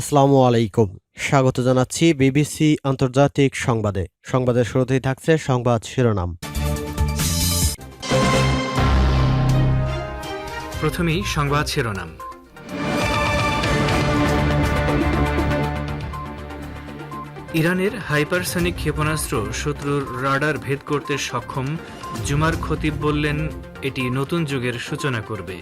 আসসালামু আলাইকুম। স্বাগত জানাচ্ছি বিবিসি আন্তর্জাতিক সংবাদে। সংবাদের শুরুতেই থাকছে সংবাদ শিরোনাম। প্রথমেই সংবাদ শিরোনাম। ইরানের হাইপারসনিক ক্ষেপণাস্ত্র শত্রুর রাডার ভেদ করতে সক্ষম জুমার খতিব বললেন, এটি নতুন যুগের সূচনা করবে।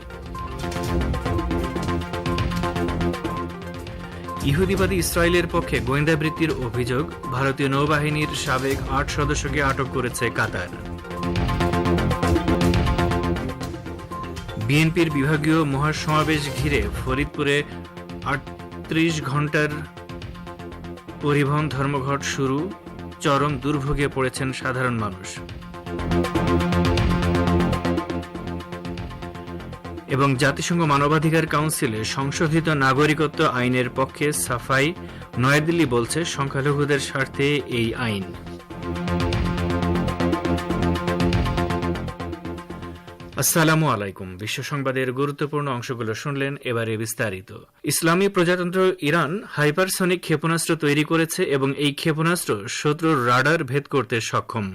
ইহুদিবাদী ইসরায়েলের পক্ষে গোয়েন্দাবৃত্তির অভিযোগ, ভারতীয় নৌবাহিনীর সাবেক আট সদস্যকে আটক করেছে কাতার। বিএনপির বিভাগীয় মহাসমাবেশ ঘিরে ফরিদপুরে আটত্রিশ ঘণ্টার পরিবহন ধর্মঘট শুরু, চরম দুর্ভোগে পড়েছেন সাধারণ মানুষ। এবং জাতিসংঘ মানবাধিকার কাউন্সিলে সংশোধিত নাগরিকত্ব আইনের পক্ষে সাফাই নয়াদিল্লি বলছে সংখ্যালঘুদের স্বার্থে এই আইন। আসসালামু আলাইকুম। বিশ্ব সংবাদের গুরুত্বপূর্ণ অংশগুলো শুনলেন এবারে বিস্তারিত। ইসলামী প্রজাতন্ত্র ইরান হাইপারসনিক ক্ষেপণাস্ত্র তৈরি করেছে এবং এই ক্ষেপণাস্ত্র শত্রুর রাডার ভেদ করতে সক্ষম।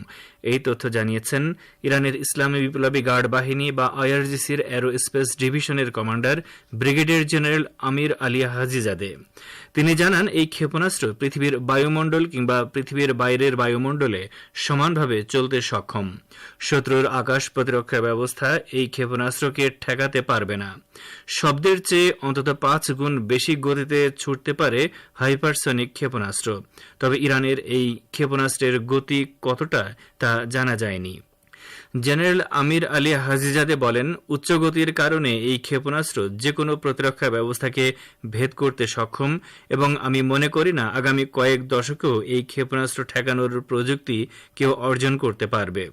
এই তথ্য জানিয়েছেন ইরানের ইসলামী বিপ্লবী গার্ড বাহিনী বা আইআরজিসির অ্যারোস্পেস ডিভিশনের commander brigadier general Amir Ali Hajizadeh. তিনি জানান, এই ক্ষেপণাস্ত্র পৃথিবীর বায়ুমণ্ডল কিংবা পৃথিবীর বাইরের বায়ুমণ্ডলে সমানভাবে চলতে সক্ষম। শত্রুর আকাশ প্রতিরক্ষা ব্যবস্থা এই ক্ষেপণাস্ত্রকে ঠেকাতে পারবে না। শব্দের চেয়ে অন্তত পাঁচ গুণ বেশি গতিতে ছুটতে পারে হাইপারসনিক ক্ষেপণাস্ত্র। তবে ইরানের এই ক্ষেপণাস্ত্রের গতি কতটা তা জানা যায়নি। জেনারেল আমির আলী হাজিজাদে বলেন, উচ্চগতির কারণে এই ক্ষেপণাস্ত্র যে কোনো প্রতিরক্ষা ব্যবস্থাকে ভেদ করতে সক্ষম এবং আমি মনে করি না আগামী কয়েক দশকেও এই ক্ষেপণাস্ত্র ঠেকানোর প্রযুক্তি কেউ অর্জন করতে পারবে।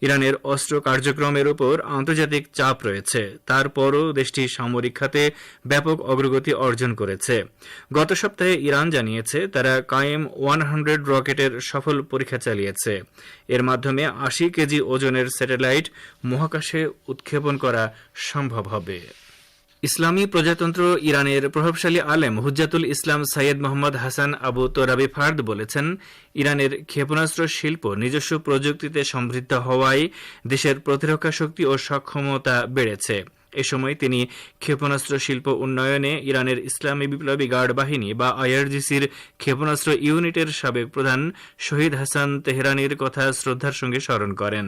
ইরানের অস্ত্র কার্যক্রমের উপর আন্তর্জাতিক চাপ রয়েছে। তারপরও দেশটি সামরিক খাতে ব্যাপক অগ্রগতি অর্জন করেছে। গত সপ্তাহে ইরান জানিয়েছে, তারা কায়েম ওয়ান হান্ড্রেড রকেটের সফল পরীক্ষা চালিয়েছে। এর মাধ্যমে আশি কেজি ওজনের স্যাটেলাইট মহাকাশে উৎক্ষেপণ করা সম্ভব হবে। ইসলামী প্রজাতন্ত্র ইরানের প্রভাবশালী আলেম হুজ্জাতুল ইসলাম সৈয়দ মোহাম্মদ হাসান আবু তোরাবি ফার্দ বলেছেন, ইরানের ক্ষেপণাস্ত্র শিল্প নিজস্ব প্রযুক্তিতে সমৃদ্ধ হওয়ায় দেশের প্রতিরক্ষা শক্তি ও সক্ষমতা বেড়েছে। এ সময় তিনি ক্ষেপণাস্ত্র শিল্প উন্নয়নে ইরানের ইসলামী বিপ্লবী গার্ড বাহিনী বা আইআরজিসির ক্ষেপণাস্ত্র ইউনিটের সাবেক প্রধান শহীদ হাসান তেহরানির কথা শ্রদ্ধার সঙ্গে স্মরণ করেন।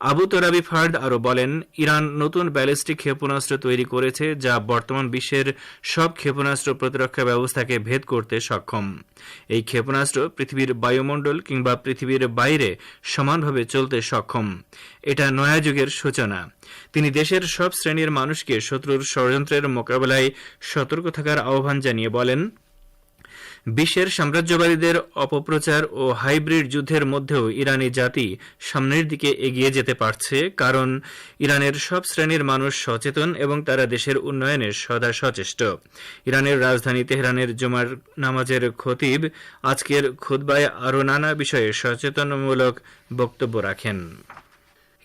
আবু তোরাবি ফার্দ আরও বলেন, ইরান নতুন ব্যালিস্টিক ক্ষেপণাস্ত্র তৈরি করেছে যা বর্তমান বিশ্বের সব ক্ষেপণাস্ত্র প্রতিরক্ষা ব্যবস্থাকে ভেদ করতে সক্ষম। এই ক্ষেপণাস্ত্র পৃথিবীর বায়ুমণ্ডল কিংবা পৃথিবীর বাইরে সমানভাবে চলতে সক্ষম। এটা নয়া যুগের সূচনা। তিনি দেশের সব শ্রেণির মানুষকে শত্রুর ষড়যন্ত্রের মোকাবেলায় সতর্ক থাকার আহ্বান জানিয়ে বলেন বিশ্বের সাম্রাজ্যবাদীদের অপপ্রচার ও হাইব্রিড যুদ্ধের মধ্যেও ইরানি জাতি সামনের দিকে এগিয়ে যেতে পারছে, কারণ ইরানের সব শ্রেণির মানুষ সচেতন এবং তারা দেশের উন্নয়নে সদা সচেষ্ট। ইরানের রাজধানী তেহরানের জুমার নামাজের খতিব আজকের খুতবায় আরও নানা বিষয়ে সচেতনমূলক বক্তব্য রাখেন।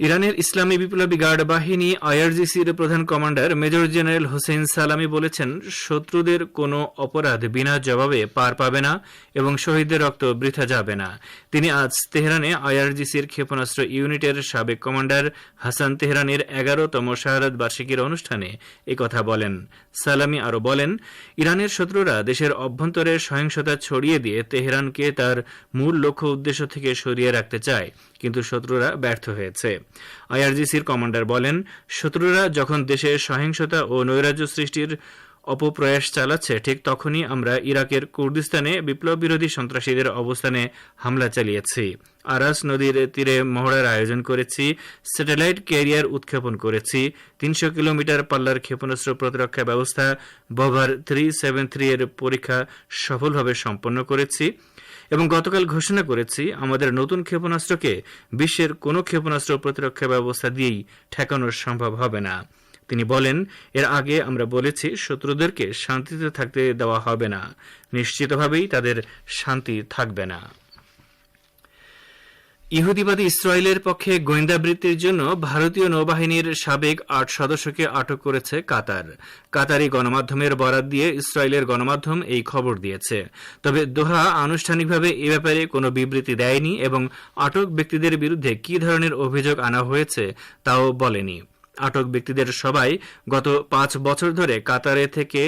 ইরানের ইসলামী বিপ্লবী গার্ড বাহিনী আইআরজিসির প্রধান কমান্ডার মেজর জেনারেল হোসেন সালামি বলেছেন, শত্রুদের কোনো অপরাধ বিনা জবাবে পার পাবে না এবং শহীদদের রক্ত বৃথা যাবে না। তিনি আজ তেহরানে আইআরজিসির ক্ষেপণাস্ত্র ইউনিটের সাবেক কমান্ডার হাসান তেহরানের এগারোতম শাহাদ বার্ষিকীর অনুষ্ঠানে কথা বলেন। সালামি আরও বলেন, ইরানের শত্রুরা দেশের অভ্যন্তরে সহিংসতা ছড়িয়ে দিয়ে তেহরানকে তার মূল লক্ষ্য উদ্দেশ্য থেকে সরিয়ে রাখতে চায়। কিন্তু শত্রুরা ব্যর্থ হয়েছে। আইআরজিসির কমান্ডার বলেন, শত্রুরা যখন দেশে সহিংসতা ও নৈরাজ্য সৃষ্টির অপপ্রয়াস চালাচ্ছে, ঠিক তখনই আমরা ইরাকের কুর্দিস্তানে বিপ্লব বিরোধী সন্ত্রাসীদের অবস্থানে হামলা চালিয়েছি। আরাস নদীর তীরে মহড়ার আয়োজন করেছি, স্যাটেলাইট ক্যারিয়ার উৎক্ষেপণ করেছি, তিনশো কিলোমিটার পাল্লার ক্ষেপণাস্ত্র প্রতিরক্ষা ব্যবস্থা, বভার থ্রি সেভেন থ্রি এর পরীক্ষা সফলভাবে সম্পন্ন করেছি এবং গতকাল ঘোষণা করেছি, আমাদের নতুন ক্ষেপণাস্ত্রকে বিশ্বের কোনো ক্ষেপণাস্ত্র প্রতিরক্ষা ব্যবস্থা দিয়েই ঠেকানো সম্ভব হবে না। তিনি বলেন, এর আগে আমরা বলেছি, শত্রুদেরকে শান্তিতে থাকতে দেওয়া হবে না। নিশ্চিতভাবেই তাদের শান্তি থাকবে না। ইহুদিবাদী ইসরায়েলের পক্ষে গোয়েন্দাবৃত্তির জন্য ভারতীয় নৌবাহিনীর সাবেক আট সদস্যকে আটক করেছে কাতার। কাতারি গণমাধ্যমের বরাত দিয়ে ইসরায়েলের গণমাধ্যম এই খবর দিয়েছে। তবে দোহা আনুষ্ঠানিকভাবে এ ব্যাপারে কোনো বিবৃতি দেয়নি এবং আটক ব্যক্তিদের বিরুদ্ধে কী ধরনের অভিযোগ আনা হয়েছে তাও বলেনি। আটক ব্যক্তিদের সবাই গত পাঁচ বছর ধরে কাতারে থেকে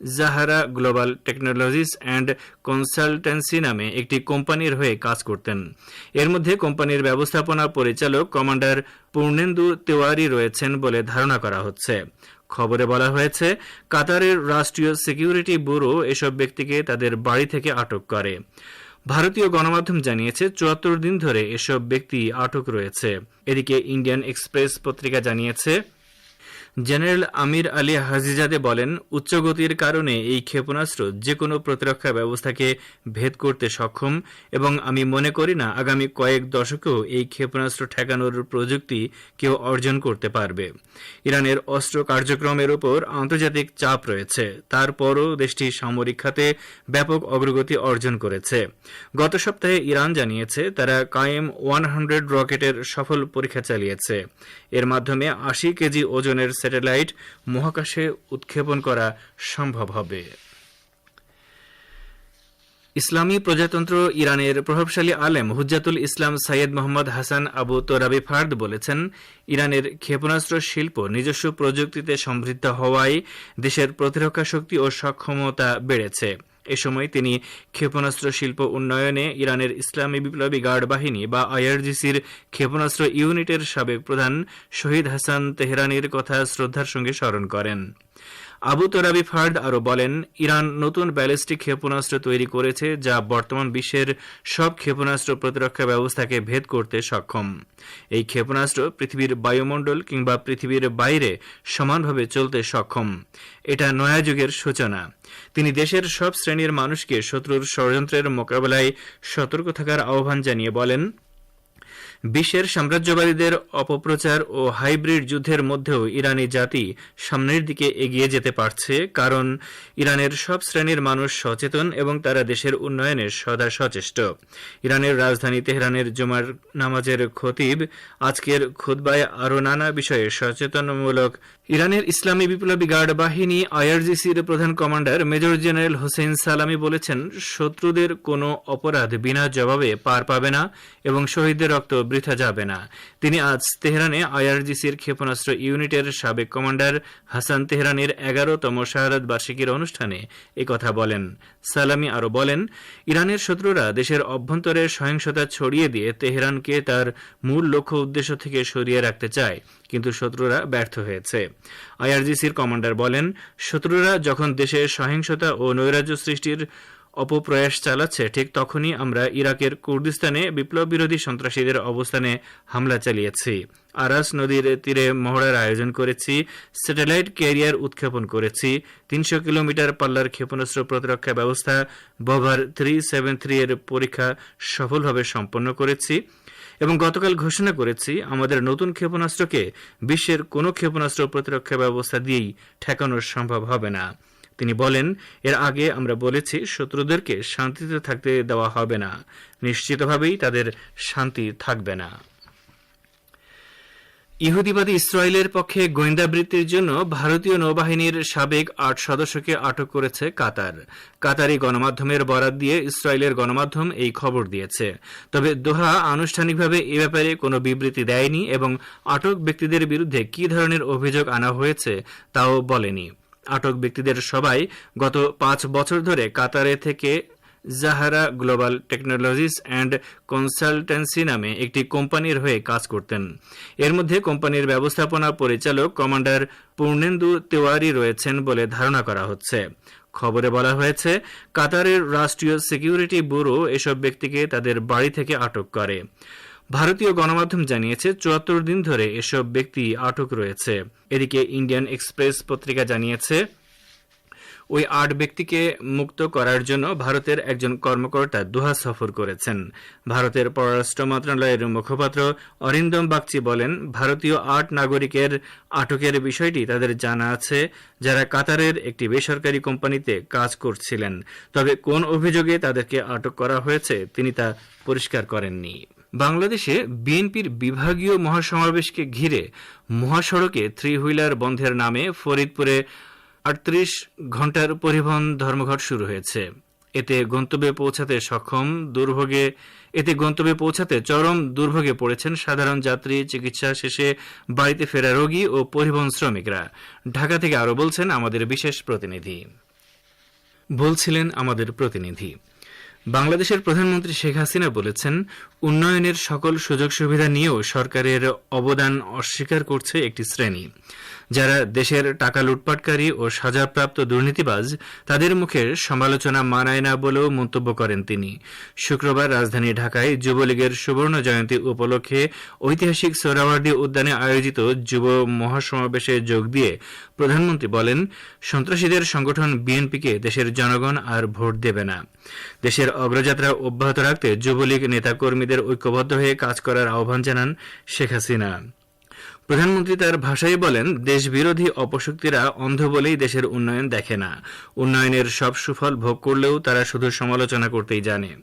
Zahara Global Technologies and Consultancy নামে একটি কোম্পানির হয়ে কাজ করতেন। এর মধ্যে কোম্পানির ব্যবস্থাপনা পরিচালক কমান্ডার পূর্ণেন্দু তেওয়ারি রয়েছেন বলে ধারণা করা হচ্ছে। খবরে বলা হয়েছে, কাতারের রাষ্ট্রীয় সিকিউরিটি ব্যুরো এসব ব্যক্তিকে তাদের বাড়ি থেকে আটক করে। ভারতীয় গণমাধ্যম জানিয়েছে, চুয়াত্তর দিন ধরে এসব ব্যক্তি আটক রয়েছে। এদিকে ইন্ডিয়ান এক্সপ্রেস পত্রিকা জানিয়েছে জেনারেল আমির আলী হাজিজাদে বলেন, উচ্চগতির কারণে এই ক্ষেপণাস্ত্র যে কোনো প্রতিরক্ষা ব্যবস্থাকে ভেদ করতে সক্ষম এবং আমি মনে করি না আগামী কয়েক দশকেও এই ক্ষেপণাস্ত্র ঠেকানোর প্রযুক্তি কেউ অর্জন করতে পারবে। ইরানের অস্ত্র কার্যক্রমের উপর আন্তর্জাতিক চাপ রয়েছে। তারপরও দেশটি সামরিক খাতে ব্যাপক অগ্রগতি অর্জন করেছে। গত সপ্তাহে ইরান জানিয়েছে, তারা কায়েম ওয়ান হান্ড্রেড রকেটের সফল পরীক্ষা চালিয়েছে। এর মাধ্যমে আশি কেজি ওজনের স্যাটেলাইট মহাকাশে উৎক্ষেপণ করা সম্ভব হবে। ইসলামী প্রজাতন্ত্র ইরানের প্রভাবশালী আলেম হুজ্জাতুল ইসলাম সাইয়েদ মোহাম্মদ হাসান আবু তোরাবি ফার্দ বলেছেন, ইরানের ক্ষেপণাস্ত্র শিল্প নিজস্ব প্রযুক্তিতে সমৃদ্ধ হওয়ায় দেশের প্রতিরক্ষা শক্তি ও সক্ষমতা বেড়েছে। এ সময় তিনি ক্ষেপণাস্ত্র শিল্প উন্নয়নে ইরানের ইসলামী বিপ্লবী গার্ড বাহিনী বা আইআরজিসির ক্ষেপণাস্ত্র ইউনিটের সাবেক প্রধান শহীদ হাসান তেহরানির কথা শ্রদ্ধার সঙ্গে স্মরণ করেন। আবু তোরাবি ফার্দ আরও বলেন, ইরান নতুন ব্যালিস্টিক ক্ষেপণাস্ত্র তৈরি করেছে যা বর্তমান বিশ্বের সব ক্ষেপণাস্ত্র প্রতিরক্ষা ব্যবস্থাকে ভেদ করতে সক্ষম। এই ক্ষেপণাস্ত্র পৃথিবীর বায়ুমণ্ডল কিংবা পৃথিবীর বাইরে সমানভাবে চলতে সক্ষম। এটা নয়া যুগের সূচনা। তিনি দেশের সব শ্রেণির মানুষকে শত্রুর ষড়যন্ত্রের মোকাবেলায় সতর্ক থাকার আহ্বান জানিয়ে বলেন বিশ্বের সাম্রাজ্যবাদীদের অপপ্রচার ও হাইব্রিড যুদ্ধের মধ্যেও ইরানি জাতি সামনের দিকে এগিয়ে যেতে পারছে, কারণ ইরানের সব শ্রেণির মানুষ সচেতন এবং তারা দেশের উন্নয়নে সদা সচেষ্ট। ইরানের রাজধানী তেহরানের জুমার নামাজের খতিব আজকের খুতবায় আরও নানা বিষয়ে সচেতনমূলক। ইরানের ইসলামী বিপ্লবী গার্ড বাহিনী আইআরজিসির প্রধান কমান্ডার মেজর জেনারেল হোসেন সালামি বলেছেন, শত্রুদের কোনো অপরাধ বিনা জবাবে পার পাবে না এবং শহীদদের রক্ত বৃথা যাবে না। তিনি আজ তেহরানে আইআরজিসির ক্ষেপণাস্ত্র ইউনিটের সাবেক কমান্ডার হাসান তেহরানের এগারোতম শাহাদ বার্ষিকীর অনুষ্ঠানে কথা বলেন। সালামি আরও বলেন, ইরানের শত্রুরা দেশের অভ্যন্তরে সহিংসতা ছড়িয়ে দিয়ে তেহরানকে তার মূল লক্ষ্য উদ্দেশ্য থেকে সরিয়ে রাখতে চায়, কিন্তু শত্রুরা ব্যর্থ হয়েছে। আইআরজিসির কমান্ডার বলেন, শত্রুরা যখন দেশে সহিংসতা ও নৈরাজ্য সৃষ্টির অপপ্রয়াস চালাচ্ছে, ঠিক তখনই আমরা ইরাকের কুর্দিস্তানে বিপ্লব বিরোধী সন্ত্রাসীদের অবস্থানে হামলা চালিয়েছি। আরাস নদীর তীরে মহড়ার আয়োজন করেছি, স্যাটেলাইট ক্যারিয়ার উৎক্ষেপণ করেছি, তিনশো কিলোমিটার পাল্লার ক্ষেপণাস্ত্র প্রতিরক্ষা ব্যবস্থা, বভার থ্রি সেভেন থ্রি এর পরীক্ষা সফলভাবে সম্পন্ন করেছি এবং গতকাল ঘোষণা করেছি, আমাদের নতুন ক্ষেপণাস্ত্রকে বিশ্বের কোনো ক্ষেপণাস্ত্র প্রতিরক্ষা ব্যবস্থা দিয়েই ঠেকানো সম্ভব হবে না। তিনি বলেন, এর আগে আমরা বলেছি শত্রুদেরকে শান্তিতে থাকতে দেওয়া হবে না। নিশ্চিতভাবেই তাদের শান্তি থাকবে না। ইহুদিবাদী ইসরায়েলের পক্ষে গোয়েন্দাবৃত্তির জন্য ভারতীয় নৌবাহিনীর সাবেক আট সদস্যকে আটক করেছে কাতার। কাতারি গণমাধ্যমের বরাত দিয়ে ইসরায়েলের গণমাধ্যম এই খবর দিয়েছে। তবে দোহা আনুষ্ঠানিকভাবে এ ব্যাপারে কোনো বিবৃতি দেয়নি এবং আটক ব্যক্তিদের বিরুদ্ধে কী ধরনের অভিযোগ আনা হয়েছে তাও বলেনি। আটক ব্যক্তিদের সবাই গত পাঁচ বছর ধরে কাতারে থেকে Zahara Global Technologies and Consultancy নামে একটি কোম্পানির হয়ে কাজ করতেন। এর মধ্যে কোম্পানির ব্যবস্থাপনা পরিচালক কমান্ডার পূর্ণেন্দু তেওয়ারি রয়েছেন বলে ধারণা করা হচ্ছে। খবরে বলা হয়েছে, কাতারের রাষ্ট্রীয় সিকিউরিটি ব্যুরো এসব ব্যক্তিকে তাদের বাড়ি থেকে আটক করে। ভারতীয় গণমাধ্যম জানিয়েছে, চুয়াত্তর দিন ধরে এসব ব্যক্তি আটক রয়েছে। এদিকে ইন্ডিয়ান এক্সপ্রেস পত্রিকা জানিয়েছে, ওই আট ব্যক্তিকে মুক্ত করার জন্য ভারতের একজন কর্মকর্তা দোহা সফর করেছেন। ভারতের পররাষ্ট্র মন্ত্রণালয়ের মুখপাত্র অরিন্দম বাগচি বলেন, ভারতীয় আট নাগরিকের আটকের বিষয়টি তাদের জানা আছে, যারা কাতারের একটি বেসরকারি কোম্পানিতে কাজ করছিলেন। তবে কোন অভিযোগে তাদেরকে আটক করা হয়েছে তিনি তা পরিষ্কার করেননি। বাংলাদেশে বিএনপির বিভাগীয় মহাসমাবেশকে ঘিরে মহাসড়কে থ্রি হুইলার বন্ধের নামে ফরিদপুরে আটত্রিশ ঘণ্টার পরিবহন ধর্মঘট শুরু হয়েছে। এতে গন্তব্যে পৌঁছাতে সক্ষম দুর্ভোগে, এতে গন্তব্যে পৌঁছাতে চরম দুর্ভোগে পড়েছেন সাধারণ যাত্রী, চিকিৎসা শেষে বাড়িতে ফেরা রোগী ও পরিবহন শ্রমিকরা। ঢাকা থেকে আরও বলছেন আমাদের বিশেষ প্রতিনিধি। বলছিলেন আমাদের প্রতিনিধি। বাংলাদেশের প্রধানমন্ত্রী শেখ হাসিনা বলেছেন, উন্নয়নের সকল সুযোগ সুবিধা নিয়েও সরকারের অবদান অস্বীকার করছে একটি শ্রেণি। যারা দেশের টাকা লুটপাটকারী ও সাজাপ্রাপ্ত দুর্নীতিবাজ, তাদের মুখে সমালোচনা মানায় না বলেও মন্তব্য করেন তিনি। শুক্রবার রাজধানী ঢাকায় যুবলীগের সুবর্ণ জয়ন্তী উপলক্ষে ঐতিহাসিক সোহরাওয়ার্দী উদ্যানে আয়োজিত যুব মহাসমাবেশে যোগ দিয়ে প্রধানমন্ত্রী বলেন, সন্ত্রাসীদের সংগঠন বিএনপিকে দেশের জনগণ আর ভোট দেবে না। দেশের অগ্রযাত্রা অব্যাহত রাখতে যুবলীগ নেতাকর্মীদের ঐক্যবদ্ধ হয়ে কাজ করার আহ্বান জানান শেখ হাসিনা। প্রধানমন্ত্রী তার ভাষায় বলেন, দেশবিরোধী অপশক্তিরা অন্ধ বলেই দেশের উন্নয়ন দেখে না। উন্নয়নের সব সুফল ভোগ করলেও তারা শুধু সমালোচনা করতেই জানে।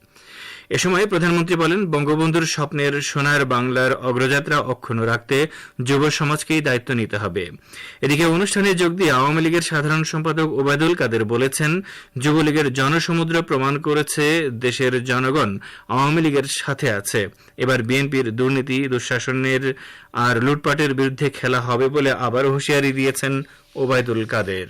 এ সময় প্রধানমন্ত্রী বলেন, বঙ্গবন্ধুর স্বপ্নের সোনার বাংলার অগ্রযাত্রা অক্ষুণ্ণ রাখতে যুব সমাজকেই দায়িত্ব নিতে হবে। এদিকে অনুষ্ঠানে যোগ দিয়ে আওয়ামী লীগের সাধারণ সম্পাদক ওবায়দুল কাদের বলেছেন, যুবলীগের জনসমুদ্র প্রমাণ করেছে, দেশের জনগণ আওয়ামী লীগের সাথে আছে। এবার বিএনপির দুর্নীতি, দুঃশাসনের আর লুটপাটের বিরুদ্ধে খেলা হবে বলে আবারও হুঁশিয়ারি দিয়েছেন ওবায়দুল কাদের।